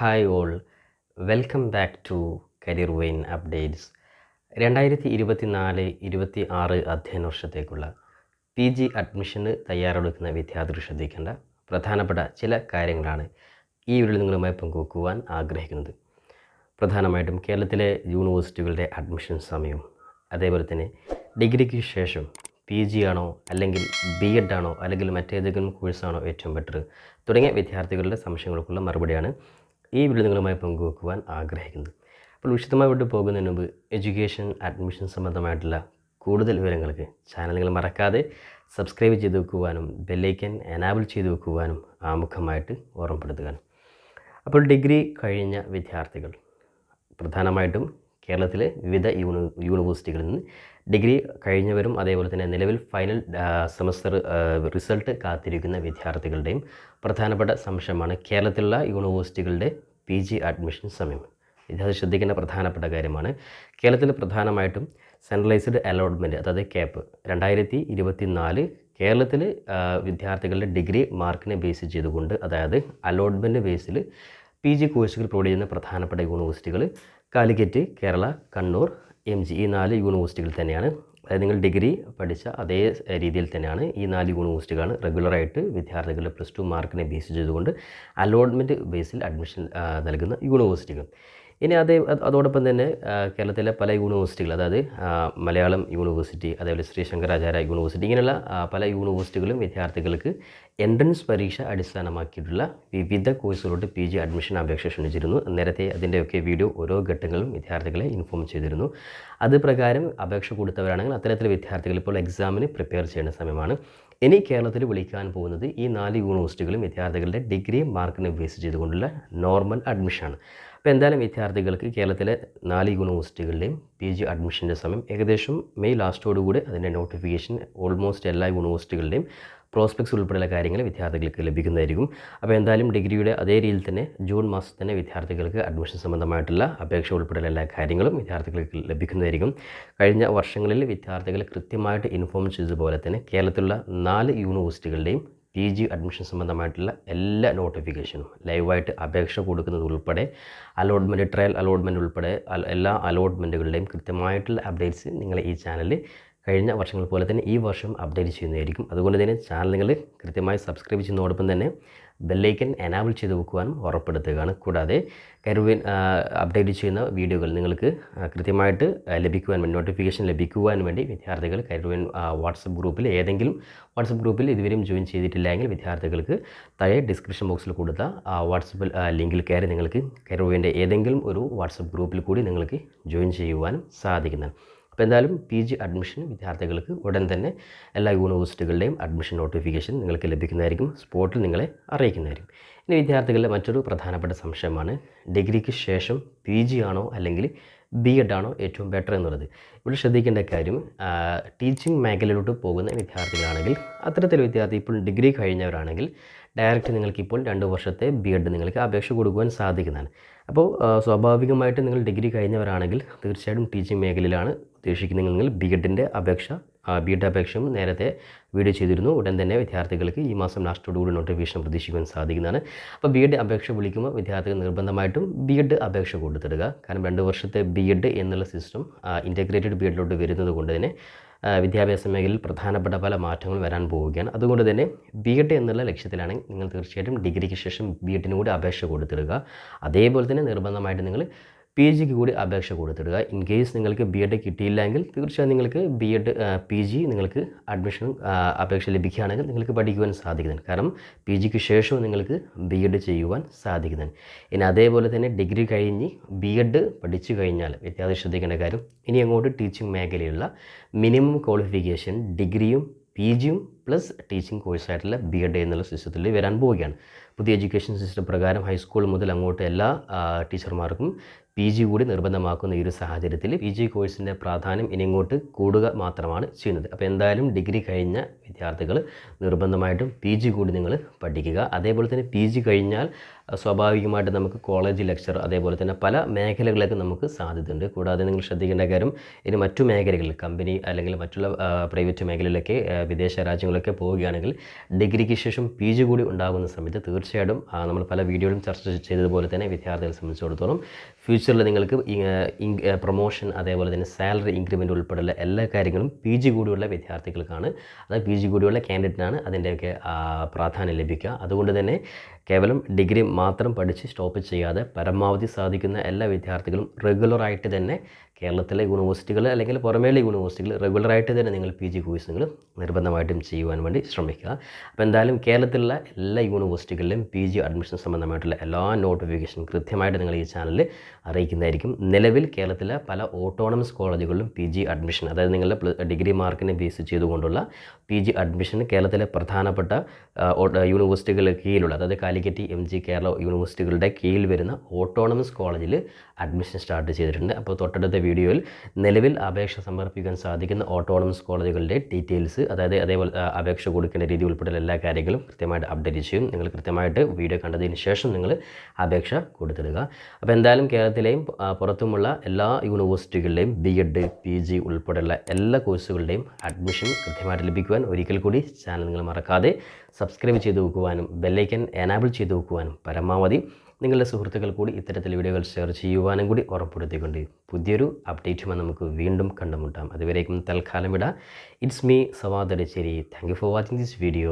Hi all welcome back to career vein updates രണ്ടായിരത്തി ഇരുപത്തി നാല് ഇരുപത്തി ആറ് അധ്യയന വർഷത്തേക്കുള്ള പി ജി അഡ്മിഷന് തയ്യാറെടുക്കുന്ന വിദ്യാർത്ഥികൾ ശ്രദ്ധിക്കേണ്ട പ്രധാനപ്പെട്ട ചില കാര്യങ്ങളാണ് ഈ വീഡിയോയിൽ നിങ്ങളുമായി പങ്കുവെക്കുവാൻ ആഗ്രഹിക്കുന്നത്. പ്രധാനമായിട്ടും കേരളത്തിലെ യൂണിവേഴ്സിറ്റികളുടെ അഡ്മിഷൻ സമയവും അതേപോലെ തന്നെ ഡിഗ്രിക്ക് ശേഷം പി ജി ആണോ അല്ലെങ്കിൽ ബി എഡ് ആണോ അല്ലെങ്കിൽ മറ്റേതെങ്കിലും കോഴ്സാണോ ഏറ്റവും ബെറ്റർ തുടങ്ങിയ വിദ്യാർത്ഥികളുടെ സംശയങ്ങൾക്കുള്ള മറുപടിയാണ് ഈ വീഡിയോ നിങ്ങളുമായി പങ്കുവെക്കുവാൻ ആഗ്രഹിക്കുന്നത് അപ്പോൾ വിശദമായി വിട്ടു പോകുന്നതിന് മുമ്പ് എഡ്യൂക്കേഷൻ അഡ്മിഷൻ സംബന്ധമായിട്ടുള്ള കൂടുതൽ വിവരങ്ങൾക്ക് ചാനൽ നിങ്ങൾ മറക്കാതെ സബ്സ്ക്രൈബ് ചെയ്ത് വെക്കുവാനും ബെല്ലൈക്കൻ എനാബിൾ ചെയ്ത് വെക്കുവാനും ആമുഖമായിട്ട് ഓർമ്മപ്പെടുത്തുക. അപ്പോൾ ഡിഗ്രി കഴിഞ്ഞ വിദ്യാർത്ഥികൾ പ്രധാനമായിട്ടും കേരളത്തിലെ വിവിധ യൂണി യൂണിവേഴ്സിറ്റികളിൽ നിന്ന് ഡിഗ്രി കഴിഞ്ഞവരും അതേപോലെ തന്നെ നിലവിൽ ഫൈനൽ സെമസ്റ്റർ റിസൾട്ട് കാത്തിരിക്കുന്ന വിദ്യാർത്ഥികളുടെയും പ്രധാനപ്പെട്ട സംശയമാണ് കേരളത്തിലുള്ള യൂണിവേഴ്സിറ്റികളുടെ പി ജി അഡ്മിഷൻ സമയം. ഇത് ശ്രദ്ധിക്കേണ്ട പ്രധാനപ്പെട്ട കാര്യമാണ് കേരളത്തിൽ പ്രധാനമായിട്ടും സെൻട്രലൈസ്ഡ് അലോട്ട്മെന്റ് അതായത് ക്യാപ്പ് രണ്ടായിരത്തി ഇരുപത്തി നാല് കേരളത്തിൽ വിദ്യാർത്ഥികളുടെ ഡിഗ്രി മാർക്കിനെ ബേസ് ചെയ്തുകൊണ്ട് അതായത് അലോട്ട്മെന്റ് ബേസിൽ പി ജി കോഴ്സുകൾ പ്രൊവൈഡ് ചെയ്യുന്ന പ്രധാനപ്പെട്ട യൂണിവേഴ്സിറ്റികൾ കാലിക്കറ്റ് കേരള കണ്ണൂർ എം ജി. ഈ നാല് യൂണിവേഴ്സിറ്റികൾ തന്നെയാണ്. അതായത് നിങ്ങൾ ഡിഗ്രി പഠിച്ച അതേ രീതിയിൽ തന്നെയാണ് ഈ നാല് യൂണിവേഴ്സിറ്റികളാണ് റെഗുലറായിട്ട് വിദ്യാർത്ഥികളുടെ പ്ലസ് ടു മാർക്കിനെ ബേസ് ചെയ്തുകൊണ്ട് അലോട്ട്മെന്റ് ബേസിൽ അഡ്മിഷൻ നൽകുന്ന യൂണിവേഴ്സിറ്റികൾ. ഇനി അതേ അതോടൊപ്പം തന്നെ കേരളത്തിലെ പല യൂണിവേഴ്സിറ്റികൾ അതായത് മലയാളം യൂണിവേഴ്സിറ്റി അതേപോലെ ശ്രീ ശങ്കരാചാര്യ യൂണിവേഴ്സിറ്റി ഇങ്ങനെയുള്ള പല യൂണിവേഴ്സിറ്റികളും വിദ്യാർത്ഥികൾക്ക് എൻട്രൻസ് പരീക്ഷ അടിസ്ഥാനമാക്കിയിട്ടുള്ള വിവിധ കോഴ്സുകളോട്ട് പി ജി അഡ്മിഷൻ അപേക്ഷ ക്ഷണിച്ചിരുന്നു. നേരത്തെ അതിന്റെയൊക്കെ വീഡിയോ ഓരോ ഘട്ടങ്ങളും വിദ്യാർത്ഥികളെ ഇൻഫോം ചെയ്തിരുന്നു. അത് പ്രകാരം അപേക്ഷ കൊടുത്തവരാണെങ്കിൽ അത്തരത്തിൽ വിദ്യാർത്ഥികൾ ഇപ്പോൾ എക്സാമിന് പ്രിപ്പയർ ചെയ്യേണ്ട സമയമാണ്. ഇനി കേരളത്തിൽ വിളിക്കാൻ പോകുന്നത് ഈ നാല് യൂണിവേഴ്സിറ്റികളും വിദ്യാർത്ഥികളുടെ ഡിഗ്രി മാർക്കിനെ ബേസ് ചെയ്തുകൊണ്ടുള്ള നോർമൽ അഡ്മിഷനാണ് അപ്പോൾ എന്തായാലും വിദ്യാർത്ഥികൾക്ക് കേരളത്തിലെ നാല് യൂണിവേഴ്സിറ്റികളുടെയും പി ജി അഡ്മിഷന്റെ സമയം ഏകദേശം മെയ് ലാസ്റ്റോടുകൂടി അതിന്റെ നോട്ടിഫിക്കേഷൻ ഓൾമോസ്റ്റ് എല്ലാ യൂണിവേഴ്സിറ്റികളുടെയും പ്രോസ്പെക്ട്സ് ഉൾപ്പെടെയുള്ള കാര്യങ്ങൾ വിദ്യാർത്ഥികൾക്ക് ലഭിക്കുന്നതായിരിക്കും. അപ്പോൾ എന്തായാലും ഡിഗ്രിയുടെ അതേ രീതിയിൽ തന്നെ ജൂൺ മാസത്തിൽ തന്നെ വിദ്യാർത്ഥികൾക്ക് അഡ്മിഷൻ സംബന്ധമായിട്ടുള്ള അപേക്ഷ ഉൾപ്പെടെയുള്ള എല്ലാ കാര്യങ്ങളും വിദ്യാർത്ഥികൾക്ക് ലഭിക്കുന്നതായിരിക്കും. കഴിഞ്ഞ വർഷങ്ങളിൽ വിദ്യാർത്ഥികളെ കൃത്യമായിട്ട് ഇൻഫോം ചെയ്തതുപോലെ തന്നെ കേരളത്തിലുള്ള നാല് യൂണിവേഴ്സിറ്റികളുടെയും പി ജി അഡ്മിഷൻ സംബന്ധമായിട്ടുള്ള എല്ലാ നോട്ടിഫിക്കേഷനും ലൈവായിട്ട് അപേക്ഷ കൊടുക്കുന്നത് ഉൾപ്പെടെ അലോട്ട്മെന്റ് ട്രയൽ അലോട്ട്മെന്റ് ഉൾപ്പെടെ എല്ലാ അലോട്ട്മെന്റുകളുടെയും കൃത്യമായിട്ടുള്ള അപ്ഡേറ്റ്സ് നിങ്ങളെ ഈ ചാനലിൽ കഴിഞ്ഞ വർഷങ്ങൾ പോലെ തന്നെ ഈ വർഷം അപ്ഡേറ്റ് ചെയ്യുന്നതായിരിക്കും. അതുകൊണ്ട് തന്നെ ചാനൽ നിങ്ങൾ കൃത്യമായി സബ്സ്ക്രൈബ് ചെയ്യുന്നതോടൊപ്പം തന്നെ ബെല്ലൈക്കൻ എനാബിൾ ചെയ്ത് വെക്കുവാനും ഉറപ്പെടുത്തുകയാണ്. കൂടാതെ കരുവിൻ അപ്ഡേറ്റ് ചെയ്യുന്ന വീഡിയോകൾ നിങ്ങൾക്ക് കൃത്യമായിട്ട് ലഭിക്കുവാൻ വേണ്ടി നോട്ടിഫിക്കേഷൻ ലഭിക്കുവാൻ വേണ്ടി വിദ്യാർത്ഥികൾ കരുവിൻ വാട്സപ്പ് ഗ്രൂപ്പിൽ ഏതെങ്കിലും വാട്സപ്പ് ഗ്രൂപ്പിൽ ഇതുവരെയും ജോയിൻ ചെയ്തിട്ടില്ലെങ്കിൽ വിദ്യാർത്ഥികൾക്ക് താഴെ ഡിസ്ക്രിപ്ഷൻ ബോക്സിൽ കൊടുത്ത വാട്സപ്പിൽ ലിങ്കിൽ കയറി നിങ്ങൾക്ക് കരുവിന്റെ ഏതെങ്കിലും ഒരു വാട്സപ്പ് ഗ്രൂപ്പിൽ കൂടി നിങ്ങൾക്ക് ജോയിൻ ചെയ്യുവാനും സാധിക്കുന്നതാണ്. അപ്പോൾ എന്തായാലും പി ജി അഡ്മിഷൻ വിദ്യാർത്ഥികൾക്ക് ഉടൻ തന്നെ എല്ലാ യൂണിവേഴ്സിറ്റികളുടെയും അഡ്മിഷൻ നോട്ടിഫിക്കേഷൻ നിങ്ങൾക്ക് ലഭിക്കുന്നതായിരിക്കും സ്പോട്ടിൽ നിങ്ങളെ അറിയിക്കുന്നതായിരിക്കും. ഇനി വിദ്യാർത്ഥികളുടെ മറ്റൊരു പ്രധാനപ്പെട്ട സംശയമാണ് ഡിഗ്രിക്ക് ശേഷം പി ജി ആണോ അല്ലെങ്കിൽ ബി എഡ് ആണോ ഏറ്റവും ബെറ്റർ എന്നുള്ളത്. ഇവിടെ ശ്രദ്ധിക്കേണ്ട കാര്യം ടീച്ചിങ് മേഖലയിലോട്ട് പോകുന്ന വിദ്യാർത്ഥികളാണെങ്കിൽ അത്തരത്തിൽ വിദ്യാർത്ഥി ഇപ്പോൾ ഡിഗ്രി കഴിഞ്ഞവരാണെങ്കിൽ ഡയറക്റ്റ് നിങ്ങൾക്കിപ്പോൾ രണ്ട് വർഷത്തെ ബി എഡ് നിങ്ങൾക്ക് അപേക്ഷ കൊടുക്കുവാൻ സാധിക്കുന്നതാണ്. അപ്പോൾ സ്വാഭാവികമായിട്ട് നിങ്ങൾ ഡിഗ്രി കഴിഞ്ഞവരാണെങ്കിൽ തീർച്ചയായിട്ടും ടീച്ചിങ് മേഖലയിലാണ് ഉദ്ദേശിക്കുന്നത്. നിങ്ങൾ ബി എഡിന്റെ അപേക്ഷ ബി എഡ് അപേക്ഷയും നേരത്തെ വീഡിയോ ചെയ്തിരുന്നു. ഉടൻ തന്നെ വിദ്യാർത്ഥികൾക്ക് ഈ മാസം ലാസ്റ്റോടുകൂടി നോട്ടിഫിക്കേഷൻ പ്രതീക്ഷിക്കാൻ സാധിക്കുന്നതാണ്. അപ്പോൾ ബി എഡ് അപേക്ഷ വിളിക്കുമ്പോൾ വിദ്യാർത്ഥികൾ നിർബന്ധമായിട്ടും ബി എഡ് അപേക്ഷ കൊടുത്തിടുക. കാരണം രണ്ട് വർഷത്തെ ബി എഡ് എന്നുള്ള സിസ്റ്റം ഇന്റഗ്രേറ്റഡ് ബി എഡിലോട്ട് വരുന്നത് കൊണ്ട് തന്നെ വിദ്യാഭ്യാസ മേഖലയിൽ പ്രധാനപ്പെട്ട പല മാറ്റങ്ങൾ വരാൻ പോവുകയാണ്. അതുകൊണ്ട് തന്നെ ബി എഡ് എന്നുള്ള ലക്ഷ്യത്തിലാണ് നിങ്ങൾ തീർച്ചയായിട്ടും ഡിഗ്രിക്ക് ശേഷം ബി എഡിനും കൂടി അപേക്ഷ കൊടുത്തിടുക. അതേപോലെ തന്നെ നിർബന്ധമായിട്ട് നിങ്ങൾ പി ജിക്ക് കൂടി അപേക്ഷ കൊടുത്തിടുക. ഇൻ കേസ് നിങ്ങൾക്ക് ബി എഡ് കിട്ടിയില്ലെങ്കിൽ തീർച്ചയായും നിങ്ങൾക്ക് ബി എഡ് പി ജി നിങ്ങൾക്ക് അഡ്മിഷൻ അപേക്ഷ ലഭിക്കുകയാണെങ്കിൽ നിങ്ങൾക്ക് പഠിക്കുവാൻ സാധിക്കുന്നതാണ് കാരണം പി ജിക്ക് ശേഷവും നിങ്ങൾക്ക് ബി എഡ് ചെയ്യുവാൻ സാധിക്കുന്നതാണ് ഇനി അതേപോലെ തന്നെ ഡിഗ്രി കഴിഞ്ഞ് ബി എഡ് പഠിച്ചു കഴിഞ്ഞാൽ വ്യത്യാസം ശ്രദ്ധിക്കേണ്ട കാര്യം ഇനി അങ്ങോട്ട് ടീച്ചിങ് മേഖലയിലുള്ള മിനിമം ക്വാളിഫിക്കേഷൻ ഡിഗ്രിയും പി ജിയും പ്ലസ് ടീച്ചിങ് കോഴ്സായിട്ടുള്ള ബി എഡ് എന്നുള്ള സിസ്റ്റത്തിൽ വരാൻ പോവുകയാണ്. പുതിയ എഡ്യൂക്കേഷൻ സിസ്റ്റം പ്രകാരം ഹൈസ്കൂൾ മുതൽ അങ്ങോട്ട് എല്ലാ ടീച്ചർമാർക്കും പി ജി കൂടി നിർബന്ധമാക്കുന്ന ഈ ഒരു സാഹചര്യത്തിൽ പി ജി കോഴ്സിന്റെ പ്രാധാന്യം ഇനി ഇങ്ങോട്ട് കൂടുക മാത്രമാണ് ചെയ്യുന്നത്. അപ്പോൾ എന്തായാലും ഡിഗ്രി കഴിഞ്ഞ വിദ്യാർത്ഥികൾ നിർബന്ധമായിട്ടും പി ജി കൂടി നിങ്ങൾ പഠിക്കുക. അതേപോലെ തന്നെ പി ജി കഴിഞ്ഞാൽ സ്വാഭാവികമായിട്ട് നമുക്ക് കോളേജ് ലെക്ചർ അതേപോലെ തന്നെ പല മേഖലകളിലേക്ക് നമുക്ക് സാധ്യതയുണ്ട്. കൂടാതെ നിങ്ങൾ ശ്രദ്ധിക്കേണ്ട കാര്യം ഇനി മറ്റു മേഖലകളിൽ കമ്പനി അല്ലെങ്കിൽ മറ്റുള്ള പ്രൈവറ്റ് മേഖലയിലൊക്കെ വിദേശ രാജ്യങ്ങളിലൊക്കെ പോവുകയാണെങ്കിൽ ഡിഗ്രിക്ക് ശേഷം പി ജി കൂടി ഉണ്ടാകുന്ന സമയത്ത് തീർച്ചയായിട്ടും നമ്മൾ പല വീഡിയോയിലും ചർച്ച ചെയ്തതുപോലെ തന്നെ വിദ്യാർത്ഥികളെ സംബന്ധിച്ചിടത്തോളം ഫ്യൂച്ചറിൽ നിങ്ങൾക്ക് പ്രൊമോഷൻ അതേപോലെ തന്നെ സാലറി ഇൻക്രിമെന്റ് ഉൾപ്പെടെയുള്ള എല്ലാ കാര്യങ്ങളും പി ജി കൂടിയുള്ള വിദ്യാർത്ഥികൾക്കാണ്. അത് പി ജി കൂടിയുള്ള കാൻഡിഡേറ്റിനാണ് അതിന്റെയൊക്കെ പ്രാധാന്യം ലഭിക്കുക. അതുകൊണ്ട് തന്നെ കേവലം ഡിഗ്രി മാത്രം പഠിച്ച് സ്റ്റോപ്പ് ചെയ്യാതെ പരമാവധി സാധിക്കുന്ന എല്ലാ വിദ്യാർത്ഥികളും റെഗുലറായിട്ട് തന്നെ കേരളത്തിലെ യൂണിവേഴ്സിറ്റികൾ അല്ലെങ്കിൽ പുറമേലെ യൂണിവേഴ്സിറ്റികൾ റെഗുലറായിട്ട് തന്നെ നിങ്ങൾ പി ജി കോഴ്സ് നിങ്ങൾ നിർബന്ധമായിട്ടും ചെയ്യുവാൻ വേണ്ടി ശ്രമിക്കുക. അപ്പോൾ എന്തായാലും കേരളത്തിലുള്ള എല്ലാ യൂണിവേഴ്സിറ്റികളിലും പി ജി അഡ്മിഷൻ സംബന്ധമായിട്ടുള്ള എല്ലാ നോട്ടിഫിക്കേഷൻ കൃത്യമായിട്ട് നിങ്ങൾ ഈ ചാനലിൽ അറിയിക്കുന്നതായിരിക്കും. നിലവിൽ കേരളത്തിലെ പല ഓട്ടോണമസ് കോളേജുകളിലും പി ജി അഡ്മിഷൻ അതായത് നിങ്ങളുടെ ഡിഗ്രി മാർക്കിനെ ബേസ് ചെയ്തുകൊണ്ടുള്ള പി ജി അഡ്മിഷൻ കേരളത്തിലെ പ്രധാനപ്പെട്ട യൂണിവേഴ്സിറ്റികളുടെ കീഴിലുള്ള അതായത് കാലിക്കറ്റ് എം ജി കേരള യൂണിവേഴ്സിറ്റികളുടെ കീഴിൽ വരുന്ന ഓട്ടോണമസ് കോളേജിൽ അഡ്മിഷൻ സ്റ്റാർട്ട് ചെയ്തിട്ടുണ്ട്. അപ്പോൾ തൊട്ടടുത്ത വീഡിയോയിൽ നിലവിൽ അപേക്ഷ സമർപ്പിക്കാൻ സാധിക്കുന്ന ഓട്ടോണമസ് കോളേജുകളുടെ ഡീറ്റെയിൽസ് അതായത് അതേപോലെ അപേക്ഷ കൊടുക്കേണ്ട രീതി ഉൾപ്പെടെ എല്ലാ കാര്യങ്ങളും കൃത്യമായിട്ട് അപ്ഡേറ്റ് ചെയ്യും. നിങ്ങൾ കൃത്യമായിട്ട് വീഡിയോ കണ്ടതിന് ശേഷം നിങ്ങൾ അപേക്ഷ കൊടുത്തിടുക. അപ്പോൾ എന്തായാലും കേരളത്തിലെയും പുറത്തുമുള്ള എല്ലാ യൂണിവേഴ്സിറ്റികളിലെയും ബി എഡ് പി ജി ഉൾപ്പെടെയുള്ള എല്ലാ കോഴ്സുകളുടെയും അഡ്മിഷൻ കൃത്യമായിട്ട് ലഭിക്കുവാൻ ഒരിക്കൽ കൂടി ചാനൽ നിങ്ങൾ മറക്കാതെ സബ്സ്ക്രൈബ് ചെയ്ത് വെക്കുവാനും ബെല്ലൈക്കൻ എനാബിൾ ചെയ്ത് വെക്കുവാനും പരമാവധി നിങ്ങളുടെ സുഹൃത്തുക്കൾ കൂടി ഇത്തരത്തിൽ വീഡിയോകൾ ഷെയർ ചെയ്യുവാനും കൂടി ഉറപ്പെടുത്തിക്കൊണ്ട് പുതിയൊരു അപ്ഡേറ്റുമായി നമുക്ക് വീണ്ടും കണ്ടുമുട്ടാം. അതുവരേക്കും തൽക്കാലം വിടാം. It's me Sawad Adacheri thank you for watching this video